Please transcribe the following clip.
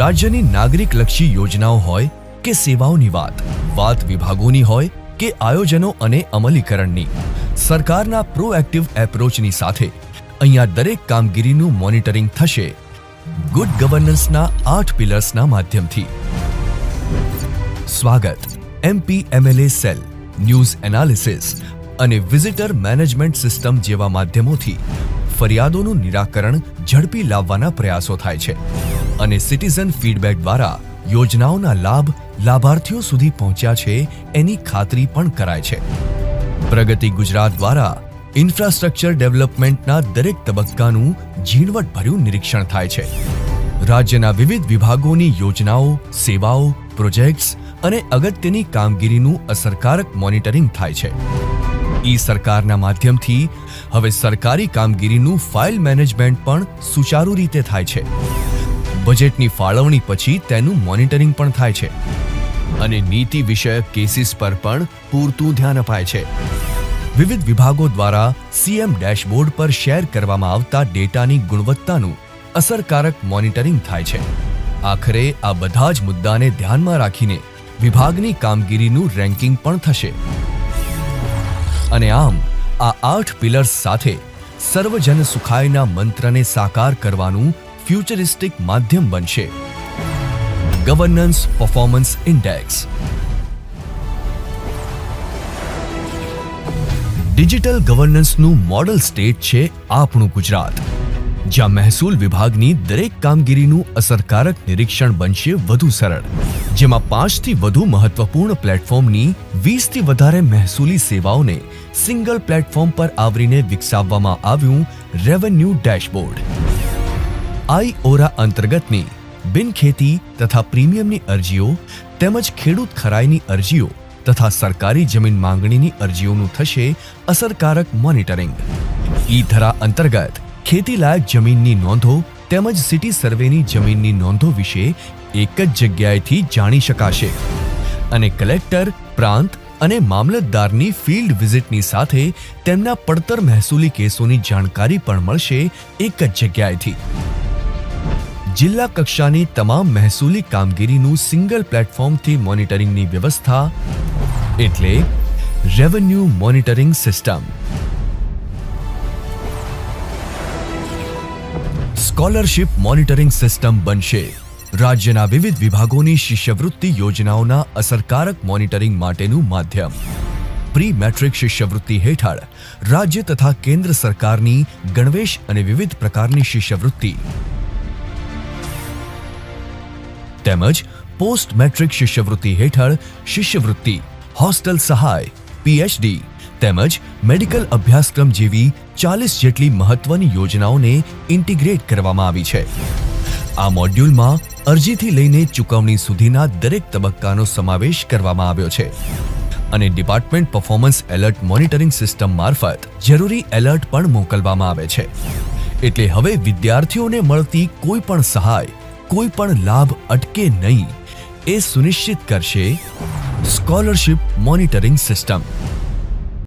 રાજ્યની નાગરિકલક્ષી યોજનાઓ હોય કે સેવાઓની વાત વાત વિભાગોની હોય કે આયોજનો અને અમલીકરણની, સરકારના પ્રોએક્ટિવ એપ્રોચની સાથે અહીંયા દરેક કામગીરીનું મોનિટરિંગ થશે ગુડ ગવર્નન્સના આઠ પિલર્સના માધ્યમથી. સ્વાગત, MP MLA cell, news analysis અને વિઝિટર મેનેજમેન્ટ સિસ્ટમ જેવા માધ્યમોથી. ફરિયાદોનું નિરાકરણ ઝડપી લાવવાના પ્રયાસો થાય છે અને સિટીઝન ફીડબેક દ્વારા યોજનાઓના લાભ લાભાર્થીઓ સુધી પહોંચ્યા છે એની ખાતરી પણ કરાય છે. પ્રગતિ ગુજરાત દ્વારા ઇન્ફ્રાસ્ટ્રક્ચર ડેવલપમેન્ટના દરેક તબક્કાનું ઝીણવટભર્યું નિરીક્ષણ થાય છે. રાજ્યના વિવિધ વિભાગોની યોજનાઓ, સેવાઓ, પ્રોજેક્ટ્સ અને અગત્યની કામગીરીનું અસરકારક મોનિટરિંગ થાય છે. ઈ સરકારના માધ્યમથી હવે સરકારી કામગીરીનું ફાઇલ મેનેજમેન્ટ પણ સુચારુ રીતે થાય છે. બજેટની ફાળવણી પછી તેનું મોનિટરિંગ પણ થાય છે. અને નીતિ વિષયક કેસીસ પર પણ પૂરતું ધ્યાન અપાય છે. વિવિધ વિભાગો દ્વારા સીએમ ડેશબોર્ડ પર શેર કરવામાં આવતા ડેટાની ગુણવત્તાનું અસરકારક મોનિટરિંગ થાય છે. આખરે આ બધા જ મુદ્દાને ધ્યાનમાં રાખીને વિભાગની કામગીરીનું રેન્કિંગ પણ થશે. અને આમ, આ આઠ પિલર્સ સાથે સર્વજન સુખાયના મંત્રને સાકાર કરવાનું ફ્યુચરિસ્ટિક માધ્યમ બનશે. ગવર્નન્સ પરફોર્મન્સ ઇન્ડેક્સ ડિજિટલ ગવર્નન્સનું મોડલ સ્ટેટ છે આપણું ગુજરાત. જ્યાં મહેસૂલ વિભાગની દરેક કામગીરીનું અસરકારક નિરીક્ષણ બનશે વધુ સરળ. જેમાં પાંચથી વધુ મહત્વપૂર્ણ પ્લેટફોર્મની વીસથી વધારે મહેસૂલી સેવાઓને સિંગલ પ્લેટફોર્મ પર આવરીને વિકસાવવામાં આવ્યું રેવન્યુ ડેશબોર્ડ. આઈ ઓરા અંતર્ગતની બિનખેતી તથા પ્રીમિયમની અરજીઓ તેમજ ખેડૂત ખરાઈની અરજીઓ તથા સરકારી જમીન માંગણીની અરજીઓનું થશે અસરકારક મોનિટરિંગ. ઈ ધરા અંતર્ગત ખેતીલાયક જમીનની નોંધો તેમજ સિટી સર્વેની જમીનની નોંધો વિશે એક જ જગ્યાએથી જાણી શકાશે. અને કલેક્ટર, પ્રાંત અને મામલતદારની ફિલ્ડ વિઝિટની સાથે તેમના પડતર મહેસૂલી કેસોની જાણકારી પણ મળશે એક જ જગ્યાએથી. જિલ્લા કક્ષાની તમામ મહેસૂલી કામગીરીનું સિંગલ પ્લેટફોર્મથી મોનિટરિંગની વ્યવસ્થા એટલે revenue monitoring system. Scholarship monitoring system બનશે. રાજ્યના વિવિધ વિભાગોની શિષ્યવૃત્તિ યોજનાઓના અસરકારક મોનિટરિંગ માટેનું માધ્યમ. પ્રી મેટ્રિક શિષ્યવૃત્તિ હેઠળ રાજ્ય તથા કેન્દ્ર સરકારની ગણવેશ અને વિવિધ પ્રકારની શિષ્યવૃત્તિ. તેમજ પોસ્ટ મેટ્રિક શિષ્યવૃત્તિ હેઠળ શિષ્યવૃત્તિ, હોસ્ટેલ સહાય, પીએચડી તેમજ મેડિકલ અભ્યાસક્રમ જેવી ચાલીસ જેટલી મહત્વની યોજનાઓને ઇન્ટિગ્રેટ કરવામાં આવી છે. આ મોડ્યુલમાં અરજીથી લઈને ચૂકવણી સુધીના દરેક તબક્કાનો સમાવેશ કરવામાં આવ્યો છે. અને department performance alert monitoring system મારફત જરૂરી એલર્ટ પણ મોકલવામાં આવે છે. એટલે હવે વિદ્યાર્થીઓને મળતી કોઈ પણ સહાય, કોઈ પણ લાભ અટકે નહીં, એ સુનિશ્ચિત કરશે સ્કોલરશિપ મોનિટરિંગ સિસ્ટમ.